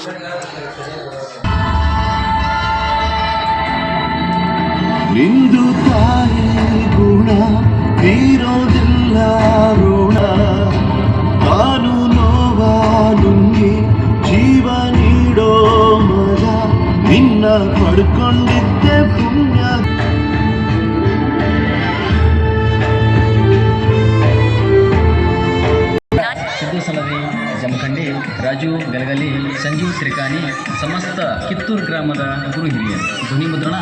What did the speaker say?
Gracias. ನಿಂದು ತಾಯಿ ಗುಣ, ತೀರೋದಿಲ್ಲ ಋಣ. ತಾನು ನೋವ ಜೀವ ನೀಡೋ ಮಗ ನಿನ್ನ ಪಡ್ಕೊಂಡಿದ್ದೆ ಪುಣ್ಯ. ಸಿದ್ದು ಜಮಖಂಡಿ, ರಾಜು, ಗಲಗಲಿ, ಸಂಜೀವ್ ಶ್ರೀಕಾನಿ ಸಮಸ್ತ ಕಿತ್ತೂರು ಗ್ರಾಮದ ಗುರು ಹಿರಿಯರು. ಧ್ವನಿ ಮುದ್ರಣ